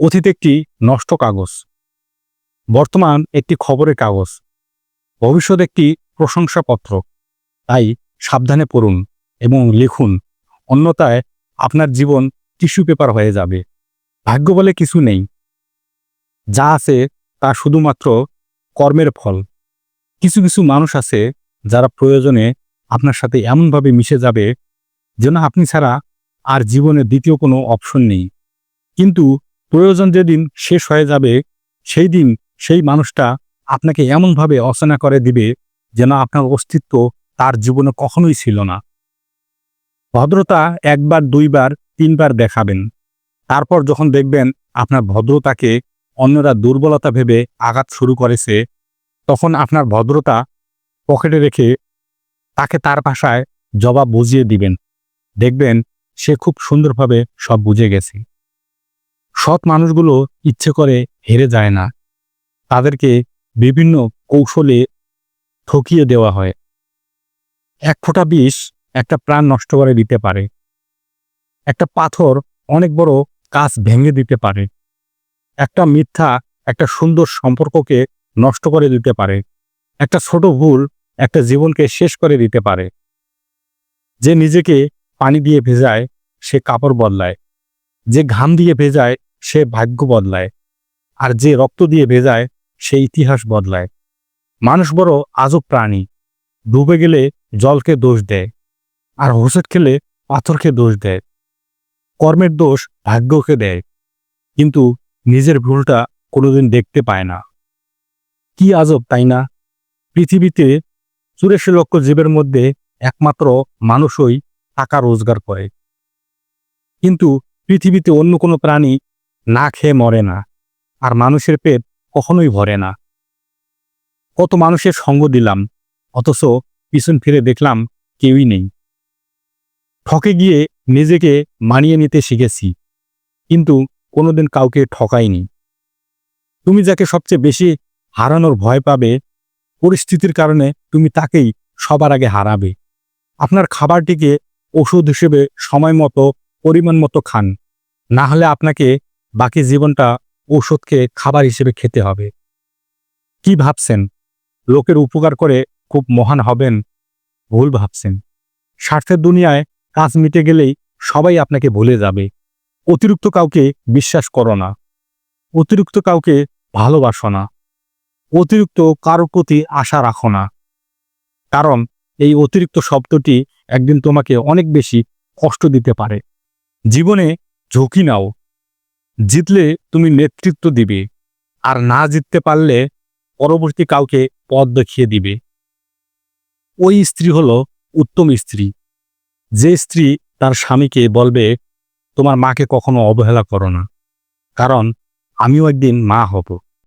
অতীত একটি নষ্ট কাগজ। বর্তমান একটি খবরের কাগজ। ভবিষ্যৎ একটি প্রশংসাপত্র। তাই সাবধানে পড়ুন এবং লিখুন। অন্যতায় আপনার জীবন টিস্যু পেপার হয়ে যাবে। ভাগ্য বলে কিছু নেই। যা আছে তা শুধুমাত্র কর্মের ফল। কিছু কিছু মানুষ আছে যারা প্রয়োজনে আপনার সাথে এমনভাবে মিশে যাবে যেন আপনি ছাড়া আর জীবনে দ্বিতীয় কোনো অপশন নেই। কিন্তু প্রয়োজন যেদিন শেষ হয়ে যাবে, সেই দিন সেই মানুষটা আপনাকে এমনভাবে অচেনা করে দিবে যেন আপনার অস্তিত্ব তার জীবনে কখনোই ছিল না। ভদ্রতা একবার, দুইবার, তিনবার দেখাবেন। তারপর যখন দেখবেন আপনার ভদ্রতাকে অন্যরা দুর্বলতা ভেবে আঘাত শুরু করেছে, তখন আপনার ভদ্রতা পকেটে রেখে তাকে তার ভাষায় জবাব বুঝিয়ে দিবেন। দেখবেন সে খুব সুন্দরভাবে সব বুঝে গেছে। সৎ মানুষগুলো ইচ্ছে করে হেরে যায় না। তাদেরকে বিভিন্ন কৌশলে ঠকিয়ে দেওয়া হয়। এক ফোঁটা বিষ একটা প্রাণ নষ্ট করে দিতে পারে। একটা পাথর অনেক বড় কাজ ভেঙে দিতে পারে। একটা মিথ্যা একটা সুন্দর সম্পর্ককে নষ্ট করে দিতে পারে। একটা ছোট ভুল একটা জীবনকে শেষ করে দিতে পারে। যে নিজেকে পানি দিয়ে ভেজায়, সে কাপড় বদলায়। যে ঘাম দিয়ে ভেজায় সে ভাগ্য বদলায়। আর যে রক্ত দিয়ে ভেজায়, সে ইতিহাস বদলায়। মানুষ বড় আজব প্রাণী। ডুবে গেলে জলকে দোষ দেয়, আর হোসেট খেলে পাথরকে দোষ দেয়। কর্মের দোষ ভাগ্যকে দেয়, কিন্তু নিজের ভুলটা কোনোদিন দেখতে পায় না। কি আজব, তাই না? পৃথিবীতে চুরাশি লক্ষ জীবের মধ্যে একমাত্র মানুষই টাকা রোজগার করে। কিন্তু পৃথিবীতে অন্য কোনো প্রাণী না খেয়ে মরে না, আর মানুষের পেট কখনোই ভরে না। কত মানুষের সঙ্গ দিলাম, অথচ পিছন ফিরে দেখলাম কেউই নেই। ঠকে গিয়ে নিজেকে মানিয়ে নিতে শিখেছি, কিন্তু কোনোদিন কাউকে ঠকাইনি। তুমি যাকে সবচেয়ে বেশি হারানোর ভয় পাবে, পরিস্থিতির কারণে তুমি তাকেই সবার আগে হারাবে। আপনার খাবারটিকে ওষুধ হিসেবে সময় মতো, পরিমাণ মতো খান, না হলে আপনাকে বাকি জীবনটা ওষুধকে খাবার হিসেবে খেতে হবে। কি ভাবছেন? লোকের উপকার করে খুব মহান হবেন। ভুল ভাবছেন। স্বার্থের দুনিয়ায় কাজ মিটে গেলেই সবাই আপনাকে ভুলে যাবে। অতিরিক্ত কাউকে বিশ্বাস করো না। অতিরিক্ত কাউকে ভালোবাসো না। অতিরিক্ত কারও প্রতি আশা রাখো না। কারণ এই অতিরিক্ত শব্দটি একদিন তোমাকে অনেক বেশি কষ্ট দিতে পারে। জীবনে ঝুঁকি নাও। জিতলে তুমি নেতৃত্ব দিবে, আর না জিততে পারলে পরবর্তী কাউকে পথ দেখিয়ে দিবে। ওই স্ত্রী হলো উত্তম স্ত্রী। যে স্ত্রী তার স্বামীকে বলবে, তোমার মাকে কখনো অবহেলা করো না, কারণ আমিও একদিন মা হব।